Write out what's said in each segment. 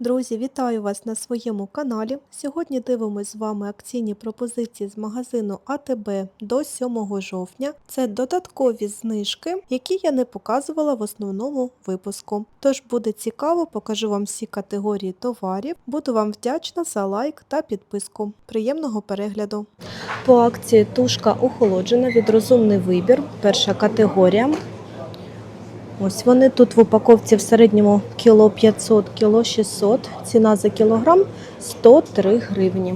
Друзі, вітаю вас на своєму каналі. Сьогодні дивимось з вами акційні пропозиції з магазину АТБ до 7 жовтня. Це додаткові знижки, які я не показувала в основному випуску. Тож буде цікаво, покажу вам всі категорії товарів. Буду вам вдячна за лайк та підписку. Приємного перегляду. По акції тушка охолоджена від розумний вибір. Перша категорія. Ось вони тут в упаковці в середньому кіло 500, кіло 600. Ціна за кілограм 103 гривні.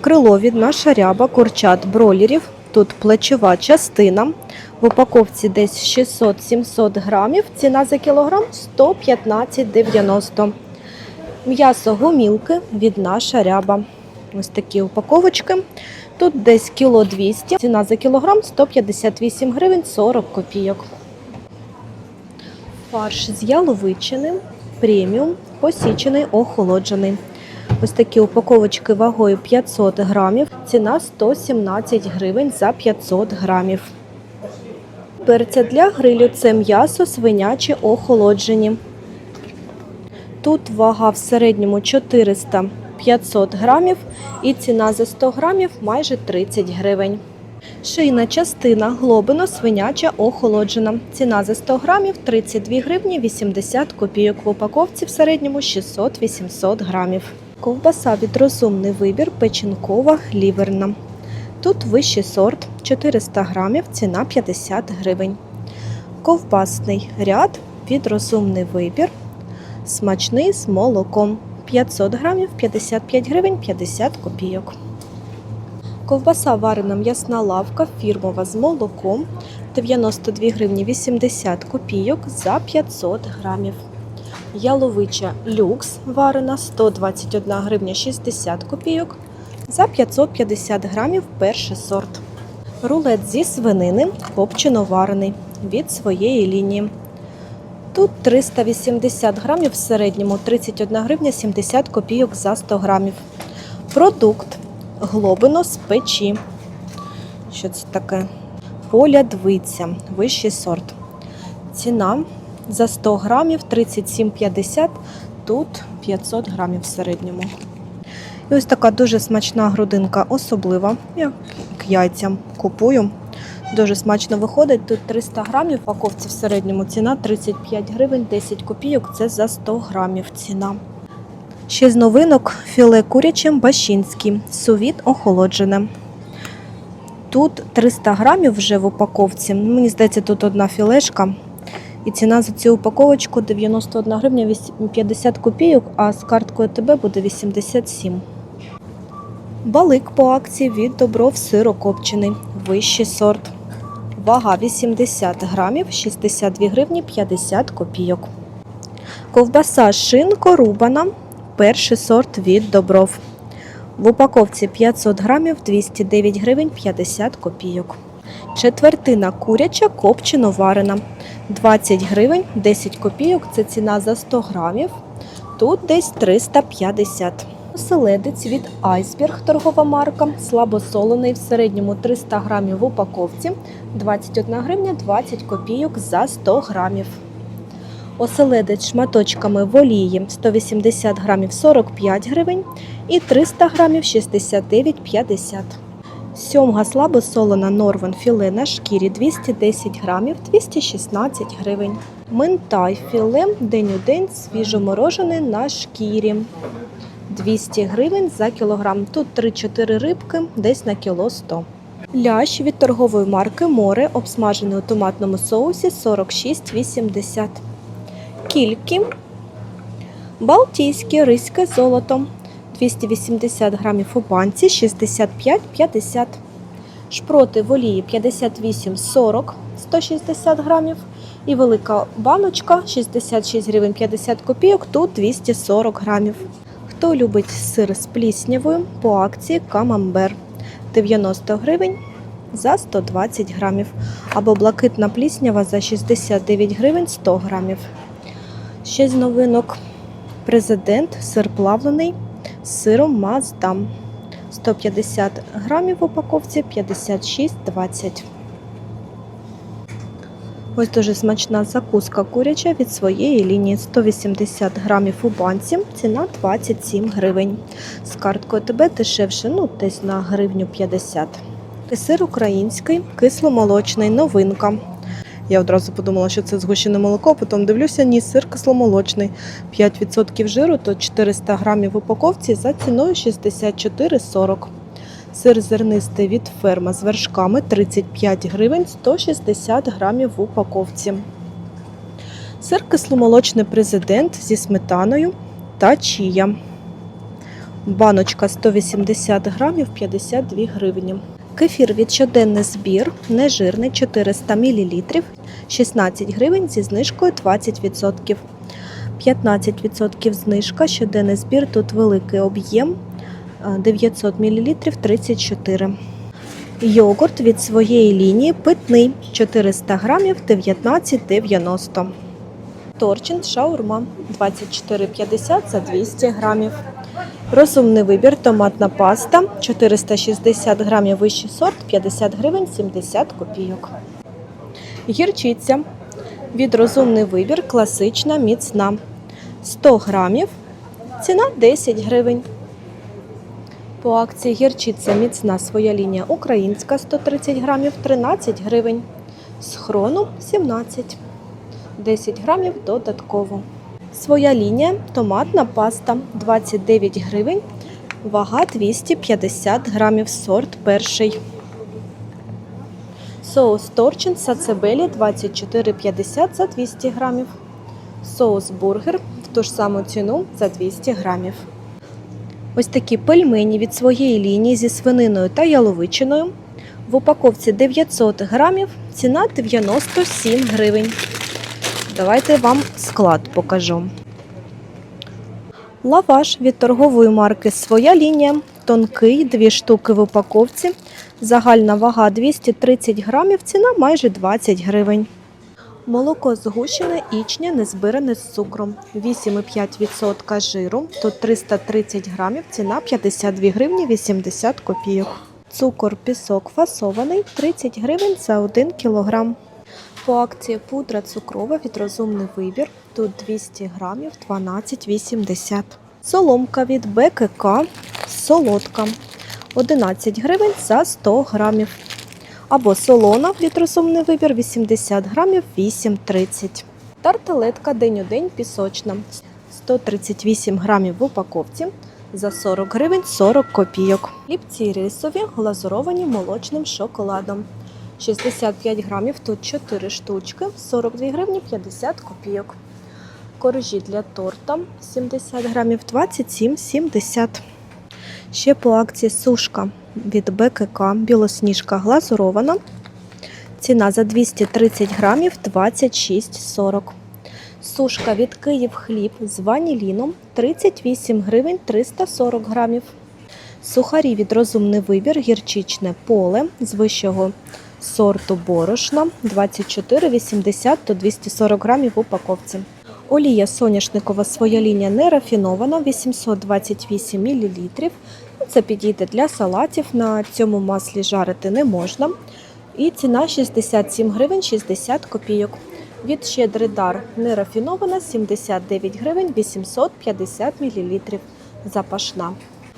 Крило від наша ряба, курчат бролерів. Тут плечова частина. В упаковці десь 600-700 грамів. Ціна за кілограм 115,90. М'ясо гумілки від наша ряба. Ось такі упаковочки. Тут десь кіло 200. Ціна за кілограм 158 гривень 40 копійок. Фарш з яловичини, преміум, посічений, охолоджений. Ось такі упаковочки вагою 500 грамів. Ціна 117 гривень за 500 грамів. Перця для грилю це м'ясо свинячі охолоджені. Тут вага в середньому 400-500 грамів і ціна за 100 грамів майже 30 гривень. Шийна частина глобино свиняча охолоджена. Ціна за 100 грамів 32 гривні 80 копійок. В упаковці в середньому 600-800 грамів. Ковбаса від розумний вибір печінкова ліверна. Тут вищий сорт 400 грамів, ціна 50 гривень. Ковбасний ряд від розумний вибір. Смачний з молоком 500 грамів 55 гривень 50 копійок. Ковбаса варена м'ясна лавка фірмова з молоком 92 гривні 80 копійок за 500 грамів. Яловича люкс варена 121 гривня 60 копійок за 550 грамів перший сорт. Рулет зі свинини копчено варений від своєї лінії. Тут 380 грамів в середньому 31 гривня 70 копійок за 100 грамів. Продукт глобино з печі. Що це таке? Полядвиця, вищий сорт. Ціна за 100 грамів 37,50, тут 500 грамів в середньому. І ось така дуже смачна грудинка, особлива. Я к яйцям купую. Дуже смачно виходить. Тут 300 грамів, упаковці в середньому ціна 35 гривень, 10 копійок. Це за 100 грамів ціна. Ще з новинок філе куряче бащинський, сувіт охолоджене. Тут 300 грамів вже в упаковці. Ну, Мені здається, тут одна філешка. І ціна за цю упаковочку 91 гривня 50 копійок, а з карткою ТБ буде 87. Балик по акції від Добров сирокопчений. Вищий сорт. Вага 80 грамів, 62 гривні 50 копійок. Ковбаса шинко рубана. Перший сорт від Добров. В упаковці 500 грамів 209 гривень 50 копійок. Четвертина куряча копчено варена. 20 гривень 10 копійок. Це ціна за 100 грамів. Тут десь 350. Оселедець від Айсберг торгова марка. Слабосолений в середньому 300 грамів в упаковці. 21 гривня 20 копійок за 100 грамів. Оселедець шматочками в олії 180 грамів 45 гривень і 300 грамів 69,50. Сьомга слабосолена норвен філе на шкірі 210 грамів 216 гривень. Минтай філе день у день свіжоморожене на шкірі 200 гривень за кілограм. Тут 3-4 рибки, десь на кіло 100. Лящ від торгової марки Море обсмажений у томатному соусі 46,80 кільки, балтійське риське золото 280 грамів у банці 65,50. Шпроти в олії 58,40 160 грамів. І велика баночка 66 гривень 50 копійок, тут 240 грамів. Хто любить сир з пліснявою по акції Камамбер 90 гривень за 120 грамів. Або блакитна пліснява за 69 гривень 100 грамів. Ще з новинок президент сир плавлений з сиром Маздам. 150 грамів в упаковці 56,20. Ось дуже смачна закуска куряча від своєї лінії 180 грамів у банці, ціна 27 гривень. З карткою ТБ дешевше, ну десь на гривню 50. І Сир український, кисломолочний, новинка. Я одразу подумала, що це згущене молоко, потім дивлюся, ні, сир кисломолочний. 5% жиру, то 400 грамів в упаковці за ціною 64,40. Сир зернистий від ферма з вершками 35 гривень 160 грамів в упаковці. Сир кисломолочний президент зі сметаною та чія. Баночка 180 грамів 52 гривні. Кефір від щоденний збір, нежирний 400 мл, 16 гривень зі знижкою 20%. 15% знижка, щоденний збір, тут великий об'єм е, 900 мл 34. Йогурт від своєї лінії питний 400 грамів 19,90. Торчин шаурма 24,50 за 200 грамів. Розумний вибір томатна паста 460 грамів вищий сорт 50 гривень 70 копійок. Гірчиця від розумний вибір класична міцна 100 грамів. Ціна 10 гривень. По акції гірчиця міцна своя лінія українська 130 грамів 13 гривень. З хрону 17. 10 грамів додатково. Своя лінія томатна паста 29 гривень, вага 250 грамів, сорт перший. Соус торчин сацебелі 24,50 за 200 грамів. Соус бургер в ту ж саму ціну за 200 грамів. Ось такі пельмені від своєї лінії зі свининою та яловичиною. В упаковці 900 грамів, ціна 97 гривень. Давайте вам склад покажу. Лаваш від торгової марки Своя лінія. Тонкий, дві штуки в упаковці. Загальна вага 230 грамів, ціна майже 20 гривень. Молоко згущене, ічня, не збиране з цукром. 8,5% жиру, тут 330 грамів, ціна 52 гривні 80 копійок. Цукор, пісок фасований 30 гривень за 1 кілограм. По акції пудра цукрова від розумний вибір. Тут 200 грамів 12,80. Соломка від БКК солодка 11 гривень за 100 грамів. Або солона від розумний вибір 80 грамів 8,30. Тарталетка день у день пісочна 138 грамів в упаковці за 40 гривень 40 копійок. Ліпці рисові глазуровані молочним шоколадом. 65 грамів, тут 4 штучки, 42 гривні 50 копійок. Коржі для торта 70 грамів 27,70. Ще по акції сушка від БКК білосніжка глазурована. Ціна за 230 грамів 26,40. Сушка від Київ хліб з ваніліном 38 гривень 340 грамів. Сухарі від розумний вибір гірчичне поле з вищого сорту борошна 24,80 до 240 грамів в упаковці. Олія соняшникова своя лінія не рафінована 828 мл. Це підійде для салатів. На цьому маслі жарити не можна. І ціна 67 гривень 60 копійок. Від щедрий дар нерафінована 79 гривень 850 мл. Запашна.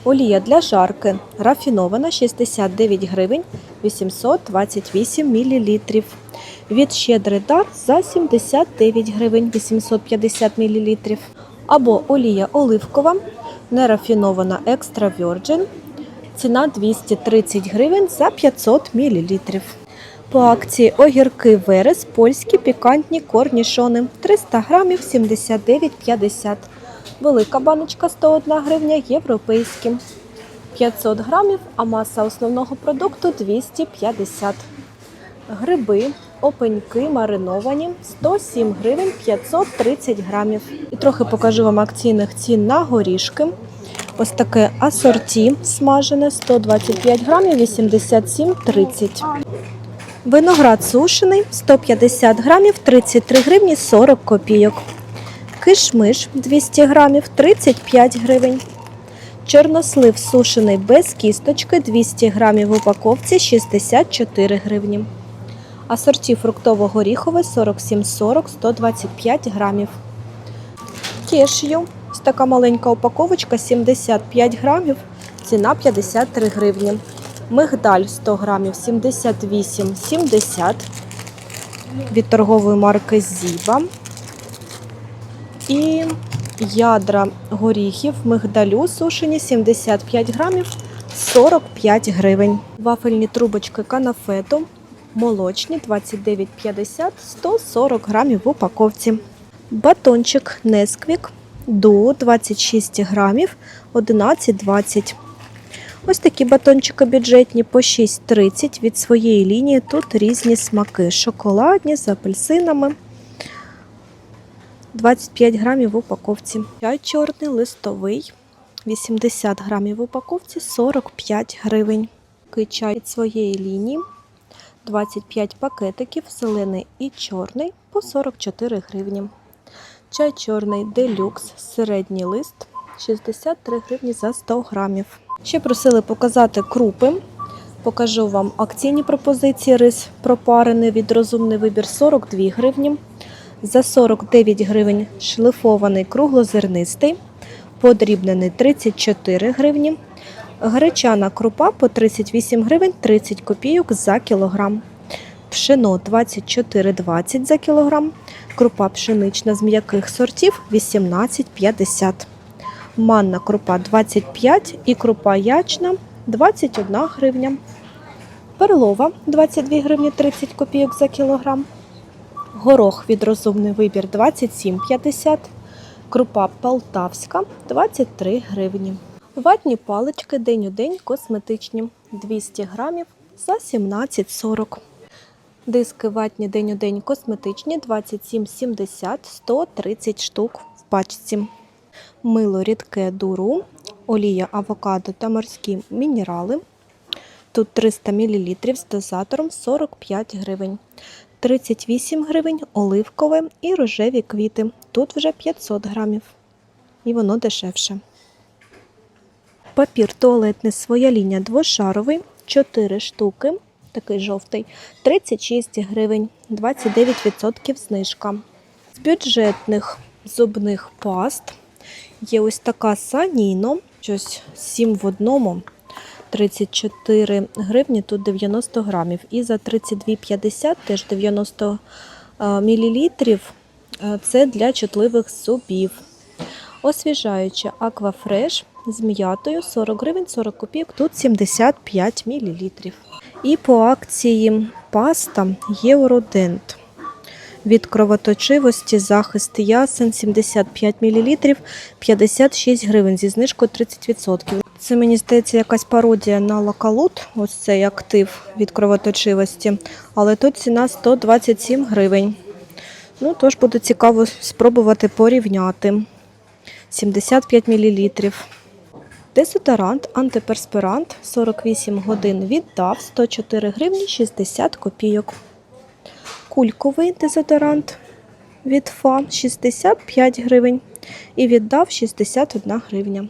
Олія для жарки рафінована 69 гривень 828 мл. Від щедрий дар за 79 гривень 850 мл. Або олія оливкова нерафінована екстра Virgin. Ціна 230 гривень за 500 мл. По акції огірки верес польські пікантні корнішони 300 грамів 79,50. Велика баночка 101 гривня європейські. 500 грамів, а маса основного продукту 250. Гриби, опеньки мариновані 107 гривень 530 грамів. І трохи покажу вам акційних цін на горішки. Ось таке асорті смажене 125 грамів 87,30. Виноград сушений 150 грамів 33 гривні 40 копійок. Кишмиш 200 грамів 35 гривень. Чорнослив сушений без кісточки 200 грамів в упаковці 64 гривні. Асорті фруктово-горіхове 47,40 125 грамів. Кешю. Ось така маленька упаковочка 75 грамів. Ціна 53 гривні. Мигдаль 100 грамів 78,70 від торгової марки Зіба. І ядра горіхів мигдалю сушені 75 грамів 45 гривень. Вафельні трубочки канафету молочні 29,50 140 грамів в упаковці. Батончик Несквік Дуо 26 грамів 11,20. Ось такі батончики бюджетні по 6,30 від своєї лінії. Тут різні смаки. Шоколадні з апельсинами. 25 грамів в упаковці. Чай чорний листовий. 80 грамів в упаковці 45 гривень. Такий Чай від своєї лінії. 25 пакетиків, зелений і чорний по 44 гривні. Чай чорний делюкс, середній лист 63 гривні за 100 грамів. Ще просили показати крупи. Покажу вам акційні пропозиції. Рис пропарений від розумний вибір 42 гривні. За 49 гривень шлифований круглозернистий, подрібнений 34 гривні. Гречана крупа по 38 гривень 30 копійок за кілограм. Пшено 24,20 за кілограм. Крупа пшенична з м'яких сортів 18,50. Манна крупа 25 і крупа ячна 21 гривня. Перлова 22 гривні 30 копійок за кілограм. Горох від розумний вибір 27,50. Крупа полтавська 23 гривні. Ватні палички день у день косметичні 200 грамів за 17,40. Диски ватні день у день косметичні 27,70 130 штук в пачці. Мило рідке дуру, олія авокадо та морські мінерали. Тут 300 мл з дозатором 45 гривень. 38 гривень оливкове і рожеві квіти. Тут вже 500 грамів. І воно дешевше. Папір туалетний своя лінія двошаровий, 4 штуки, такий жовтий, 36 гривень, 29% знижка. З бюджетних зубних паст є ось така саніно, щось 7 в одному, 34 гривні, тут 90 грамів. І за 32,50 теж 90 мл. Це для чутливих зубів. Освіжаюча аквафреш з м'ятою 40 гривень 40 копійок, тут 75 мл. І по акції паста Євродент. Від кровоточивості захист ясен 75 мл 56 гривень зі знижкою 30%. Це мені здається якась пародія на лакалут, ось цей актив від кровоточивості, але тут ціна 127 гривень. Ну, тож буде цікаво спробувати порівняти. 75 мл. Дезодорант, антиперспирант 48 годин віддав 104 гривні 60 копійок. Кульковий дезодорант від ФА 65 гривень і віддав 61 гривня.